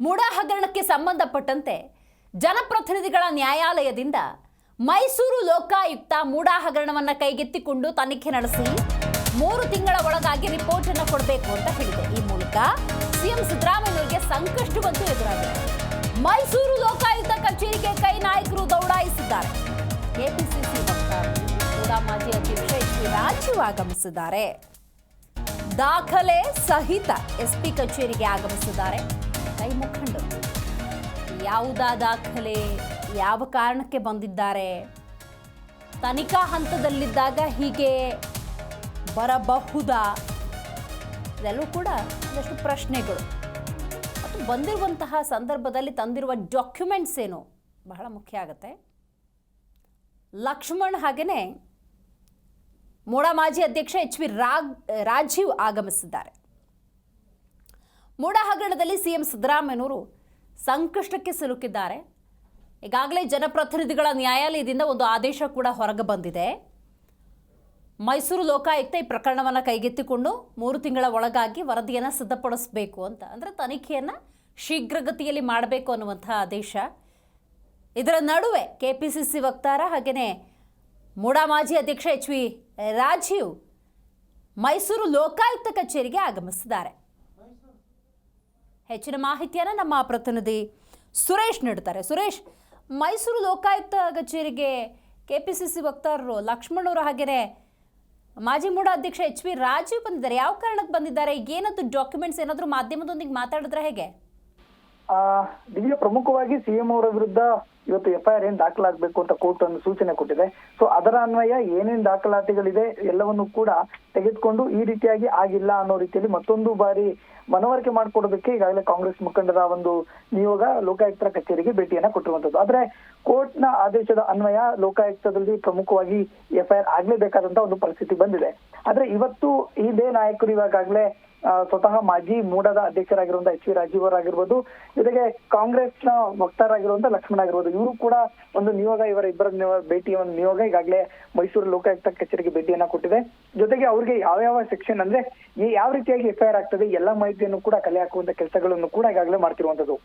ಮುಡಾ ಹಗರಣಕ್ಕೆ ಸಂಬಂಧಪಟ್ಟಂತೆ ಜನಪ್ರತಿನಿಧಿಗಳ ನ್ಯಾಯಾಲಯದಿಂದ ಮೈಸೂರು ಲೋಕಾಯುಕ್ತ ಮೂಡಾ ಹಗರಣವನ್ನು ಕೈಗೆತ್ತಿಕೊಂಡು ತನಿಖೆ ನಡೆಸಿ ಮೂರು ತಿಂಗಳ ಒಳಗಾಗಿ ರಿಪೋರ್ಟ್ ಅನ್ನು ಕೊಡಬೇಕು ಅಂತ ಹೇಳಿದೆ. ಈ ಮೂಲಕ ಸಿಎಂ ಸಿದ್ದರಾಮಯ್ಯನವರಿಗೆ ಸಂಕಷ್ಟವಂತೂ ಎದುರಾಗಿದೆ. ಮೈಸೂರು ಲೋಕಾಯುಕ್ತ ಕಚೇರಿಗೆ ಕೈ ನಾಯಕರು ದೌಡಾಯಿಸಿದ್ದಾರೆ. ಕೆಪಿಸಿಸಿ ವಕ್ತಾರರು ಮಾಜಿ ಅಧ್ಯಕ್ಷ ಎಚ್ ಡಿ ರಾಜೀವ್ ಆಗಮಿಸಿದ್ದಾರೆ. ದಾಖಲೆ ಸಹಿತ ಎಸ್ಪಿ ಕಚೇರಿಗೆ ಆಗಮಿಸಿದ್ದಾರೆ. ಕೈ ಮುಖಂಡರು. ಯಾವುದ ದಾಖಲೆ ಯಾವ ಕಾರಣಕ್ಕೆ ಬಂದಿದ್ದಾರೆ? ತನಿಖಾ ಹಂತದಲ್ಲಿದ್ದಾಗ ಹೀಗೆ ಬರಬಹುದಾ? ಇದೆಲ್ಲವೂ ಕೂಡ ಒಂದಷ್ಟು ಪ್ರಶ್ನೆಗಳು. ಮತ್ತು ಬಂದಿರುವಂತಹ ಸಂದರ್ಭದಲ್ಲಿ ತಂದಿರುವ ಡಾಕ್ಯುಮೆಂಟ್ಸ್ ಏನು? ಬಹಳ ಮುಖ್ಯ ಆಗುತ್ತೆ. ಲಕ್ಷ್ಮಣ್ ಹಾಗೆಯೇ ಮೋಡ ಮಾಜಿ ಅಧ್ಯಕ್ಷ ಎಚ್ ವಿ ರಾಜೀವ್ ಆಗಮಿಸಿದ್ದಾರೆ. ಮೂಡಾ ಹಗರಣದಲ್ಲಿ ಸಿಎಂ ಸಿದ್ದರಾಮಯ್ಯನವರು ಸಂಕಷ್ಟಕ್ಕೆ ಸಿಲುಕಿದ್ದಾರೆ. ಈಗಾಗಲೇ ಜನಪ್ರತಿನಿಧಿಗಳ ನ್ಯಾಯಾಲಯದಿಂದ ಒಂದು ಆದೇಶ ಕೂಡ ಹೊರಗೆ ಬಂದಿದೆ. ಮೈಸೂರು ಲೋಕಾಯುಕ್ತ ಈ ಪ್ರಕರಣವನ್ನು ಕೈಗೆತ್ತಿಕೊಂಡು ಮೂರು ತಿಂಗಳ ಒಳಗಾಗಿ ವರದಿಯನ್ನು ಸಿದ್ಧಪಡಿಸಬೇಕು ಅಂತ. ಅಂದರೆ ತನಿಖೆಯನ್ನು ಶೀಘ್ರಗತಿಯಲ್ಲಿ ಮಾಡಬೇಕು ಅನ್ನುವಂಥ ಆದೇಶ. ಇದರ ನಡುವೆ ಕೆ ಪಿ ಸಿ ಸಿ ವಕ್ತಾರ ಹಾಗೆಯೇ ಮೂಡಾ ಮಾಜಿ ಅಧ್ಯಕ್ಷ ಎಚ್ ವಿ ರಾಜೀವ್ ಮೈಸೂರು ಲೋಕಾಯುಕ್ತ ಕಚೇರಿಗೆ ಆಗಮಿಸಿದ್ದಾರೆ. ಹೆಚ್ಚಿನ ಮಾಹಿತಿಯನ್ನು ನಮ್ಮ ಪ್ರತಿನಿಧಿ ಸುರೇಶ್ ನೀಡ್ತಾರೆ ಸುರೇಶ್, ಮೈಸೂರು ಲೋಕಾಯುಕ್ತ ಕಚೇರಿಗೆ ಕೆ ಪಿ ಸಿ ಸಿ ವಕ್ತಾರರು ಲಕ್ಷ್ಮಣ್ ಅವರು ಹಾಗೆಯೇ ಮಾಜಿ ಮೂಡ ಅಧ್ಯಕ್ಷ ಎಚ್ ವಿ ರಾಜೀವ್ ಬಂದಿದ್ದಾರೆ. ಯಾವ ಕಾರಣಕ್ಕೆ ಬಂದಿದ್ದಾರೆ? ಏನದು ಡಾಕ್ಯುಮೆಂಟ್ಸ್ ಏನಾದರೂ ಮಾಧ್ಯಮದೊಂದಿಗೆ ಮಾತಾಡಿದ್ರೆ ಹೇಗೆ? ದಿವ್ಯ ಪ್ರಮುಖವಾಗಿ ಸಿಎಂ ಅವರ ವಿರುದ್ಧ ಇವತ್ತು ಎಫ್ಐಆರ್ ಏನ್ ದಾಖಲಾಗಬೇಕು ಅಂತ ಕೋರ್ಟ್ ಒಂದು ಸೂಚನೆ ಕೊಟ್ಟಿದೆ. ಸೊ ಅದರ ಅನ್ವಯ ಏನೇನ್ ದಾಖಲಾತಿಗಳಿದೆ ಎಲ್ಲವನ್ನು ಕೂಡ ತೆಗೆದುಕೊಂಡು ಈ ರೀತಿಯಾಗಿ ಆಗಿಲ್ಲ ಅನ್ನೋ ರೀತಿಯಲ್ಲಿ ಮತ್ತೊಂದು ಬಾರಿ ಮನವರಿಕೆ ಮಾಡಿಕೊಡೋದಕ್ಕೆ ಈಗಾಗಲೇ ಕಾಂಗ್ರೆಸ್ ಮುಖಂಡರ ಒಂದು ನಿಯೋಗ ಲೋಕಾಯುಕ್ತರ ಕಚೇರಿಗೆ ಭೇಟಿಯನ್ನ ಕೊಟ್ಟಿರುವಂತದ್ದು ಆದ್ರೆ ಕೋರ್ಟ್ನ ಆದೇಶದ ಅನ್ವಯ ಲೋಕಾಯುಕ್ತದಲ್ಲಿ ಪ್ರಮುಖವಾಗಿ ಎಫ್ಐಆರ್ ಆಗ್ಲೇಬೇಕಾದಂತ ಒಂದು ಪರಿಸ್ಥಿತಿ ಬಂದಿದೆ. ಆದ್ರೆ ಇವತ್ತು ಇದೇ ನಾಯಕರು ಇವಾಗಲೇ ಆ, ಸ್ವತಃ ಮಾಜಿ ಮೂಡದ ಅಧ್ಯಕ್ಷರಾಗಿರುವಂತಹ ಎಚ್ ವಿ ರಾಜೀವ್ ಅವರಾಗಿರ್ಬೋದು, ಜೊತೆಗೆ ಕಾಂಗ್ರೆಸ್ನ ವಕ್ತಾರರಾಗಿರುವಂತಹ ಲಕ್ಷ್ಮಣ್ ಆಗಿರ್ಬೋದು. ಇವರು ಕೂಡ ಒಂದು ನಿಯೋಗ, ಇವರ ಇಬ್ಬರ ಭೇಟಿಯ ಒಂದು ನಿಯೋಗ ಈಗಾಗಲೇ ಮೈಸೂರು ಲೋಕಾಯುಕ್ತ ಕಚೇರಿಗೆ ಭೇಟಿಯನ್ನ ಕೊಟ್ಟಿದೆ. ಜೊತೆಗೆ ಅವರಿಗೆ ಯಾವ ಯಾವ ಸೆಕ್ಷನ್ ಅಂದ್ರೆ ಯಾವ ರೀತಿಯಾಗಿ ಎಫ್ಐಆರ್ ಆಗ್ತದೆ, ಎಲ್ಲ ಮಾಹಿತಿಯನ್ನು ಕೂಡ ಕಲೆ ಹಾಕುವಂತ ಕೆಲಸಗಳನ್ನು ಕೂಡ ಈಗಾಗಲೇ ಮಾಡ್ತಿರುವಂತದ್ದು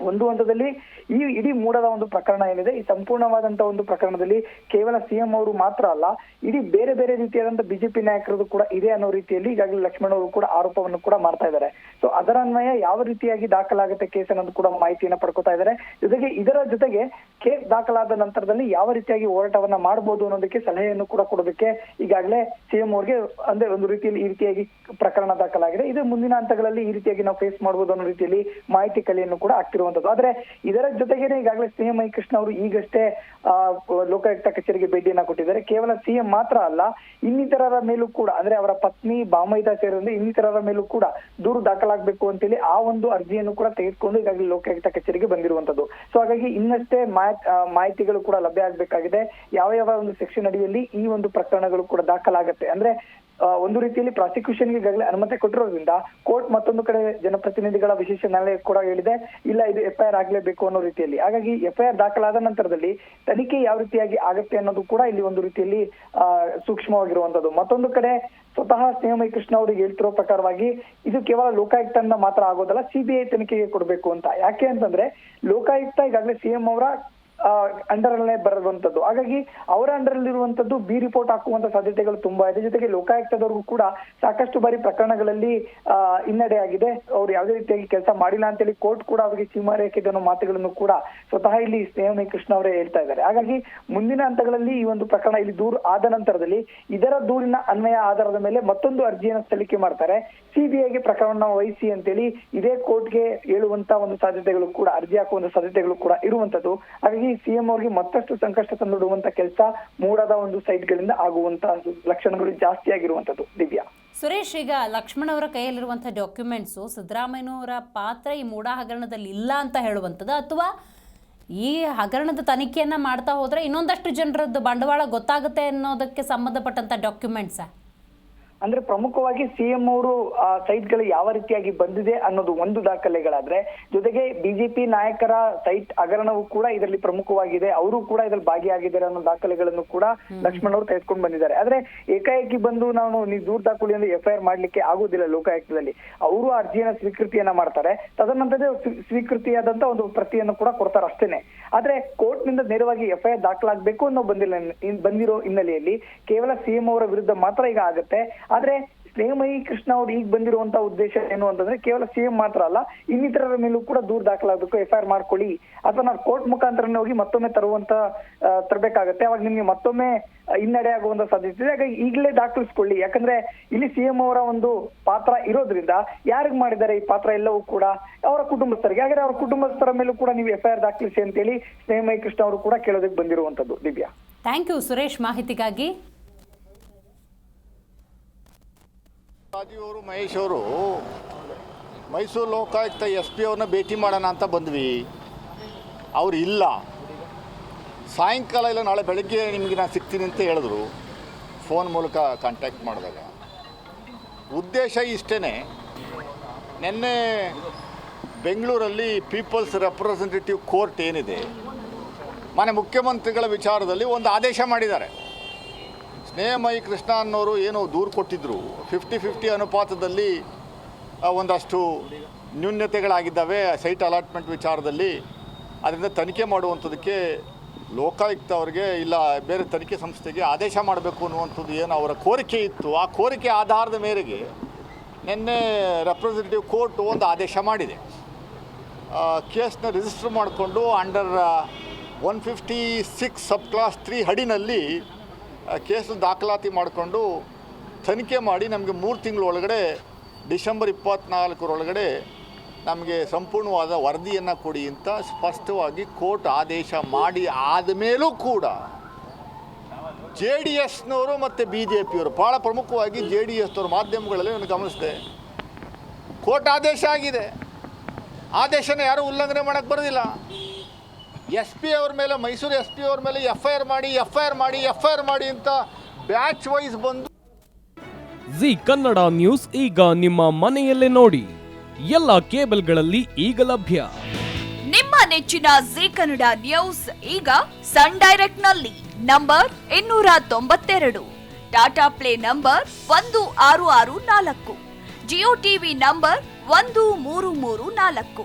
ಒಂದು ಹಂತದಲ್ಲಿ ಈ ಇಡೀ ಮೂಡದ ಒಂದು ಪ್ರಕರಣ ಏನಿದೆ, ಈ ಸಂಪೂರ್ಣವಾದಂತಹ ಒಂದು ಪ್ರಕರಣದಲ್ಲಿ ಕೇವಲ ಸಿಎಂ ಅವರು ಮಾತ್ರ ಅಲ್ಲ, ಇಡೀ ಬೇರೆ ಬೇರೆ ರೀತಿಯಾದಂತ ಬಿಜೆಪಿ ನಾಯಕರದು ಕೂಡ ಇದೆ ಅನ್ನೋ ರೀತಿಯಲ್ಲಿ ಈಗಾಗಲೇ ಲಕ್ಷ್ಮಣ್ ಅವರು ಕೂಡ ಆರೋಪವನ್ನು ಕೂಡ ಮಾಡ್ತಾ ಇದ್ದಾರೆ. ಸೊ ಅದರ ಅನ್ವಯ ಯಾವ ರೀತಿಯಾಗಿ ದಾಖಲಾಗುತ್ತೆ ಕೇಸ್ ಅನ್ನೋದು ಕೂಡ ಮಾಹಿತಿಯನ್ನ ಪಡ್ಕೊತಾ ಇದ್ದಾರೆ. ಜೊತೆಗೆ ಇದರ ಜೊತೆಗೆ ಕೇಸ್ ದಾಖಲಾದ ನಂತರದಲ್ಲಿ ಯಾವ ರೀತಿಯಾಗಿ ಹೋರಾಟವನ್ನ ಮಾಡಬಹುದು ಅನ್ನೋದಕ್ಕೆ ಸಲಹೆಯನ್ನು ಕೂಡ ಕೊಡೋದಕ್ಕೆ ಈಗಾಗಲೇ ಸಿಎಂ ಅವರಿಗೆ ಅಂದ್ರೆ ಒಂದು ರೀತಿಯಲ್ಲಿ ಈ ರೀತಿಯಾಗಿ ಪ್ರಕರಣ ದಾಖಲಾಗಿದೆ. ಇದು ಮುಂದಿನ ಹಂತಗಳಲ್ಲಿ ಈ ರೀತಿಯಾಗಿ ನಾವು ಫೇಸ್ ಮಾಡಬಹುದು ಅನ್ನೋ ರೀತಿಯಲ್ಲಿ ಮಾಹಿತಿ ಕಲೆಯನ್ನು ಕೂಡ ಆಗ್ತಿರುವಂತದ್ದು ಆದ್ರೆ ಇದರ ಜೊತೆಗೇನೆ ಈಗಾಗಲೇ ಸಿಎಂ ಐ ಕೃಷ್ಣ ಅವರು ಈಗಷ್ಟೇ ಲೋಕಾಯುಕ್ತ ಕಚೇರಿಗೆ ಭೇಟಿಯನ್ನ ಕೊಟ್ಟಿದ್ದಾರೆ. ಕೇವಲ ಸಿಎಂ ಮಾತ್ರ ಅಲ್ಲ, ಇನ್ನಿತರರ ಮೇಲೂ ಕೂಡ, ಅಂದ್ರೆ ಅವರ ಪತ್ನಿ ಬಾಮೈದ ಸೇರಿದಂತೆ ಇನ್ನಿತರರ ಮೇಲೂ ಕೂಡ ದೂರು ದಾಖಲಾಗಬೇಕು ಅಂತೇಳಿ ಆ ಒಂದು ಅರ್ಜಿಯನ್ನು ಕೂಡ ತೆಗೆದುಕೊಂಡು ಈಗಾಗಲೇ ಲೋಕಾಯುಕ್ತ ಕಚೇರಿಗೆ ಬಂದಿರುವಂತದ್ದು. ಸೊ ಹಾಗಾಗಿ ಇನ್ನಷ್ಟೇ ಮಾಹಿತಿ ಮಾಹಿತಿಗಳು ಕೂಡ ಲಭ್ಯ ಆಗ್ಬೇಕಾಗಿದೆ. ಯಾವ ಯಾವ ಒಂದು ಸೆಕ್ಷನ್ ಅಡಿಯಲ್ಲಿ ಈ ಒಂದು ಪ್ರಕರಣಗಳು ಕೂಡ ದಾಖಲಾಗತ್ತೆ. ಅಂದ್ರೆ ಒಂದು ರೀತಿಯಲ್ಲಿ ಪ್ರಾಸಿಕ್ಯೂಷನ್ಗೆ ಈಗಾಗಲೇ ಅನುಮತಿ ಕೊಟ್ಟಿರೋದ್ರಿಂದ ಕೋರ್ಟ್ ಮತ್ತೊಂದು ಕಡೆ ಜನಪ್ರತಿನಿಧಿಗಳ ವಿಶೇಷ ನ್ಯಾಯಾಲಯ ಕೂಡ ಹೇಳಿದೆ. ಇಲ್ಲ, ಇದು ಎಫ್ಐಆರ್ ಆಗಲೇಬೇಕು ಅನ್ನೋ ರೀತಿಯಲ್ಲಿ. ಹಾಗಾಗಿ ಎಫ್ಐಆರ್ ದಾಖಲಾದ ನಂತರದಲ್ಲಿ ತನಿಖೆ ಯಾವ ರೀತಿಯಾಗಿ ಆಗುತ್ತೆ ಅನ್ನೋದು ಕೂಡ ಇಲ್ಲಿ ಒಂದು ರೀತಿಯಲ್ಲಿ ಸೂಕ್ಷ್ಮವಾಗಿರುವಂತದ್ದು. ಮತ್ತೊಂದು ಕಡೆ ಸ್ವತಃ ಸ್ನೇಹಮಯ ಕೃಷ್ಣ ಅವರಿಗೆ ಹೇಳ್ತಿರೋ ಪ್ರಕಾರವಾಗಿ ಇದು ಕೇವಲ ಲೋಕಾಯುಕ್ತನ ಮಾತ್ರ ಆಗೋದಲ್ಲ, ಸಿಬಿಐ ತನಿಖೆಗೆ ಕೊಡಬೇಕು ಅಂತ. ಯಾಕೆ ಅಂತಂದ್ರೆ ಲೋಕಾಯುಕ್ತ ಈಗಾಗಲೇ ಸಿಎಂ ಅವರ ಅಂಡರ್ ಅಲ್ಲೇ ಬರುವಂತದ್ದು ಹಾಗಾಗಿ ಅವರ ಅಂಡರ್ ಇರುವಂತದ್ದು ಬಿ ರಿಪೋರ್ಟ್ ಹಾಕುವಂತ ಸಾಧ್ಯತೆಗಳು ತುಂಬಾ ಇದೆ. ಜೊತೆಗೆ ಲೋಕಾಯುಕ್ತದವರಿಗೂ ಕೂಡ ಸಾಕಷ್ಟು ಬಾರಿ ಪ್ರಕರಣಗಳಲ್ಲಿ ಹಿನ್ನಡೆ ಆಗಿದೆ. ಅವ್ರು ಯಾವುದೇ ರೀತಿಯಾಗಿ ಕೆಲಸ ಮಾಡಿಲ್ಲ ಅಂತೇಳಿ ಕೋರ್ಟ್ ಕೂಡ ಅವರಿಗೆ ಚೀಮಾರಿ ಹಾಕಿದೆ ಅನ್ನೋ ಮಾತುಗಳನ್ನು ಕೂಡ ಸ್ವತಃ ಇಲ್ಲಿ ಸ್ನೇಹಂ ಕೃಷ್ಣ ಅವರೇ ಹೇಳ್ತಾ ಇದ್ದಾರೆ. ಹಾಗಾಗಿ ಮುಂದಿನ ಹಂತಗಳಲ್ಲಿ ಈ ಒಂದು ಪ್ರಕರಣ ಇಲ್ಲಿ ದೂರು ಆದ ನಂತರದಲ್ಲಿ ಇದರ ದೂರಿನ ಅನ್ವಯ ಆಧಾರದ ಮೇಲೆ ಮತ್ತೊಂದು ಅರ್ಜಿಯನ್ನು ಸಲ್ಲಿಕೆ ಮಾಡ್ತಾರೆ. ಸಿಬಿಐಗೆ ಪ್ರಕರಣ ವಹಿಸಿ ಅಂತೇಳಿ ಇದೇ ಕೋರ್ಟ್ಗೆ ಹೇಳುವಂತ ಒಂದು ಸಾಧ್ಯತೆಗಳು ಕೂಡ, ಅರ್ಜಿ ಹಾಕುವಂತ ಸಾಧ್ಯತೆಗಳು ಕೂಡ ಇರುವಂತದ್ದು ಹಾಗಾಗಿ ಸಿಎಂ ಅವರಿಗೆ ಮತ್ತಷ್ಟು ಸಂಕಷ್ಟ ತಂದೊಡ್ಡುವಂತ ಕೆಲಸ ಮೂಡದ ಒಂದು ಸೈಟ್ಗಳಿಂದ ಆಗುವಂತಹ ಲಕ್ಷಣಗಳು ಜಾಸ್ತಿ ಆಗಿರುವಂತದ್ದು ದಿವ್ಯಾ. ಸುರೇಶ್, ಈಗ ಲಕ್ಷ್ಮಣ್ ಅವರ ಕೈಯಲ್ಲಿರುವಂತಹ ಡಾಕ್ಯುಮೆಂಟ್ಸು ಸಿದ್ದರಾಮಯ್ಯನವರ ಪಾತ್ರ ಈ ಮೂಡಾ ಹಗರಣದಲ್ಲಿ ಇಲ್ಲ ಅಂತ ಹೇಳುವಂಥದ್ದು, ಅಥವಾ ಈ ಹಗರಣದ ತನಿಖೆಯನ್ನ ಮಾಡ್ತಾ ಹೋದ್ರೆ ಇನ್ನೊಂದಷ್ಟು ಜನರದ್ದು ಬಂಡವಾಳ ಗೊತ್ತಾಗುತ್ತೆ ಅನ್ನೋದಕ್ಕೆ ಸಂಬಂಧಪಟ್ಟಂತ ಡಾಕ್ಯುಮೆಂಟ್ಸಾ ಅಂದ್ರೆ ಪ್ರಮುಖವಾಗಿ ಸಿಎಂ ಅವರು ಆ ಸೈಟ್ಗಳು ಯಾವ ರೀತಿಯಾಗಿ ಬಂದಿದೆ ಅನ್ನೋದು ಒಂದು ದಾಖಲೆಗಳಾದ್ರೆ ಜೊತೆಗೆ ಬಿಜೆಪಿ ನಾಯಕರ ಸೈಟ್ ಹಗರಣವು ಕೂಡ ಇದರಲ್ಲಿ ಪ್ರಮುಖವಾಗಿದೆ. ಅವರು ಕೂಡ ಇದರಲ್ಲಿ ಭಾಗಿಯಾಗಿದ್ದಾರೆ ಅನ್ನೋ ದಾಖಲೆಗಳನ್ನು ಕೂಡ ಲಕ್ಷ್ಮಣ್ ಅವರು ತೆಗೆದುಕೊಂಡು ಬಂದಿದ್ದಾರೆ. ಆದ್ರೆ ಏಕಾಏಕಿ ಬಂದು ನಾನು ನೀವು ದೂರ ದಾಖಲೆ ಎಂದು ಎಫ್ಐಆರ್ ಮಾಡ್ಲಿಕ್ಕೆ ಆಗುದಿಲ್ಲ ಲೋಕಾಯುಕ್ತದಲ್ಲಿ. ಅವರು ಅರ್ಜಿಯನ್ನ ಸ್ವೀಕೃತಿಯನ್ನ ಮಾಡ್ತಾರೆ. ತದನಂತರ ಸ್ವೀ- ಸ್ವೀಕೃತಿಯಾದಂತ ಒಂದು ಪ್ರತಿಯನ್ನು ಕೂಡ ಕೊಡ್ತಾರೆ ಅಷ್ಟೇನೆ ಆದ್ರೆ ಕೋರ್ಟ್ನಿಂದ ನೇರವಾಗಿ ಎಫ್ಐಆರ್ ದಾಖಲಾಗಬೇಕು ಅನ್ನೋ ಬಂದಿಲ್ಲ ಬಂದಿರೋ ಹಿನ್ನೆಲೆಯಲ್ಲಿ ಕೇವಲ ಸಿಎಂ ಅವರ ವಿರುದ್ಧ ಮಾತ್ರ ಈಗ ಆಗುತ್ತೆ. ಆದ್ರೆ ಸ್ನೇಹಮಯಿ ಕೃಷ್ಣ ಅವ್ರು ಈಗ ಬಂದಿರುವಂತ ಉದ್ದೇಶ ಏನು ಅಂತಂದ್ರೆ ಕೇವಲ ಸಿಎಂ ಮಾತ್ರ ಅಲ್ಲ, ಇನ್ನಿತರರ ಮೇಲೂ ಕೂಡ ದೂರು ದಾಖಲಾಗಬೇಕು ಎಫ್ಐಆರ್ ಮಾಡ್ಕೊಳ್ಳಿ. ಅಥವಾ ನಾವು ಕೋರ್ಟ್ ಮುಖಾಂತರನೇ ಹೋಗಿ ಮತ್ತೊಮ್ಮೆ ತರುವಂತ ತರಬೇಕಾಗತ್ತೆ. ಅವಾಗ ನಿಮ್ಗೆ ಮತ್ತೊಮ್ಮೆ ಹಿನ್ನಡೆ ಆಗುವಂತ ಸಾಧ್ಯತೆ ಇದೆ. ಹಾಗಾಗಿ ಈಗಲೇ ದಾಖಲಿಸ್ಕೊಳ್ಳಿ. ಯಾಕಂದ್ರೆ ಇಲ್ಲಿ ಸಿಎಂ ಅವರ ಒಂದು ಪಾತ್ರ ಇರೋದ್ರಿಂದ ಯಾರಿಗ್ ಮಾಡಿದ್ದಾರೆ ಈ ಪಾತ್ರ ಎಲ್ಲವೂ ಕೂಡ ಅವರ ಕುಟುಂಬಸ್ಥರಿಗೆ. ಹಾಗಾದ್ರೆ ಅವರ ಕುಟುಂಬಸ್ಥರ ಮೇಲೂ ಕೂಡ ನೀವು ಎಫ್ಐಆರ್ ದಾಖಲಿಸಿ ಅಂತೇಳಿ ಸ್ನೇಹಮಯಿ ಕೃಷ್ಣ ಅವರು ಕೂಡ ಕೇಳೋದಕ್ಕೆ ಬಂದಿರುವಂತದ್ದು. ದಿವ್ಯಾ. ಥ್ಯಾಂಕ್ ಯು ಸುರೇಶ್ ಮಾಹಿತಿಗಾಗಿ. ಅವರು ಮಹೇಶ್ ಅವರು ಮೈಸೂರು ಲೋಕಾಯುಕ್ತ ಎಸ್ ಪಿ ಅವ್ರನ್ನ ಭೇಟಿ ಮಾಡೋಣ ಅಂತ ಬಂದ್ವಿ. ಅವ್ರು ಇಲ್ಲ. ಸಾಯಂಕಾಲ ಇಲ್ಲ, ನಾಳೆ ಬೆಳಗ್ಗೆ ನಿಮಗೆ ನಾನು ಸಿಗ್ತೀನಿ ಅಂತ ಹೇಳಿದ್ರು. ಫೋನ್ ಮೂಲಕ ಕಾಂಟ್ಯಾಕ್ಟ್ ಮಾಡಿದಾಗ. ಉದ್ದೇಶ ಇಷ್ಟೇ ನಿನ್ನೆ ಬೆಂಗಳೂರಲ್ಲಿ ಪೀಪಲ್ಸ್ ರೆಪ್ರೆಸೆಂಟೇಟಿವ್ ಕೋರ್ಟ್ ಏನಿದೆ ಮನೆ ಮುಖ್ಯಮಂತ್ರಿಗಳ ವಿಚಾರದಲ್ಲಿ ಒಂದು ಆದೇಶ ಮಾಡಿದ್ದಾರೆ. ಸ್ನೇಹಮಯಿ ಕೃಷ್ಣ ಅನ್ನೋರು ಏನು ದೂರು ಕೊಟ್ಟಿದ್ದರು ಫಿಫ್ಟಿ ಫಿಫ್ಟಿ ಅನುಪಾತದಲ್ಲಿ ಒಂದಷ್ಟು ನ್ಯೂನ್ಯತೆಗಳಾಗಿದ್ದಾವೆ ಸೈಟ್ ಅಲಾಟ್ಮೆಂಟ್ ವಿಚಾರದಲ್ಲಿ. ಅದರಿಂದ ತನಿಖೆ ಮಾಡುವಂಥದಕ್ಕೆ ಲೋಕಾಯುಕ್ತ ಅವರಿಗೆ, ಇಲ್ಲ, ಬೇರೆ ತನಿಖೆ ಸಂಸ್ಥೆಗೆ ಆದೇಶ ಮಾಡಬೇಕು ಅನ್ನುವಂಥದ್ದು ಏನು ಅವರ ಕೋರಿಕೆ ಇತ್ತು. ಆ ಕೋರಿಕೆ ಆಧಾರದ ಮೇರೆಗೆ ನಿನ್ನೆ ರೆಪ್ರೆಸೆಂಟೇಟಿವ್ ಕೋರ್ಟ್ ಒಂದು ಆದೇಶ ಮಾಡಿದೆ. ಕೇಸ್ನ ರಿಜಿಸ್ಟರ್ ಮಾಡಿಕೊಂಡು under one fifty six sub clause three ಹಡಿನಲ್ಲಿ case ದಾಖಲಾತಿ ಮಾಡಿಕೊಂಡು ತನಿಖೆ ಮಾಡಿ ನಮಗೆ ಮೂರು ತಿಂಗಳ ಒಳಗಡೆ, ಡಿಸೆಂಬರ್ ಇಪ್ಪತ್ತ್ನಾಲ್ಕರೊಳಗಡೆ ನಮಗೆ ಸಂಪೂರ್ಣವಾದ ವರದಿಯನ್ನು ಕೊಡಿ ಅಂತ ಸ್ಪಷ್ಟವಾಗಿ ಕೋರ್ಟ್ ಆದೇಶ ಮಾಡಿ ಆದಮೇಲೂ ಕೂಡ ಜೆ ಡಿ ಎಸ್ನವರು ಮತ್ತು ಬಿ ಜೆ ಪಿಯವರು ಭಾಳ ಪ್ರಮುಖವಾಗಿ ಜೆ ಡಿ ಎಸ್ನವ್ರ ಮಾಧ್ಯಮಗಳಲ್ಲಿ ನಾನು ಗಮನಿಸಿದೆ. ಕೋರ್ಟ್ ಆದೇಶ ಆಗಿದೆ. ಆದೇಶನ ಯಾರೂ ಉಲ್ಲಂಘನೆ ಮಾಡೋಕ್ಕೆ ಬರೋದಿಲ್ಲ. ಎಸ್ ಪಿ ಅವ್ರ ಮೇಲೆ ಮೈಸೂರು ಎಸ್ ಪಿ ಅವ್ರ ಮೇಲೆ ಎಫ್ ಐ ಆರ್ ಮಾಡಿ ಎಫ್ ಐ ಆರ್ ಮಾಡಿ ಎಫ್ ಐ ಆರ್ ಮಾಡಿ ಅಂತ ಬ್ಯಾಚ್ ವೈಸ್ ಬಂದು ಜಿ ಕನ್ನಡ ನ್ಯೂಸ್ ಈಗ ನಿಮ್ಮ ಮನೆಯಲ್ಲೇ ನೋಡಿ. ಎಲ್ಲ ಕೇಬಲ್ಗಳಲ್ಲಿ ಈಗ ಲಭ್ಯ. ನಿಮ್ಮ ನೆಚ್ಚಿನ ಜಿ ಕನ್ನಡ ನ್ಯೂಸ್ ಈಗ ಸನ್ ಡೈರೆಕ್ಟ್ನಲ್ಲಿ ನಂಬರ್ ಇನ್ನೂರ ತೊಂಬತ್ತೆರಡು. ಟಾಟಾ ಪ್ಲೇ ನಂಬರ್ ಒಂದು ಆರು ಆರು ನಾಲ್ಕು. ಜಿಯೋ ಟಿವಿ ನಂಬರ್ ಒಂದು ಮೂರು ಮೂರು ನಾಲ್ಕು.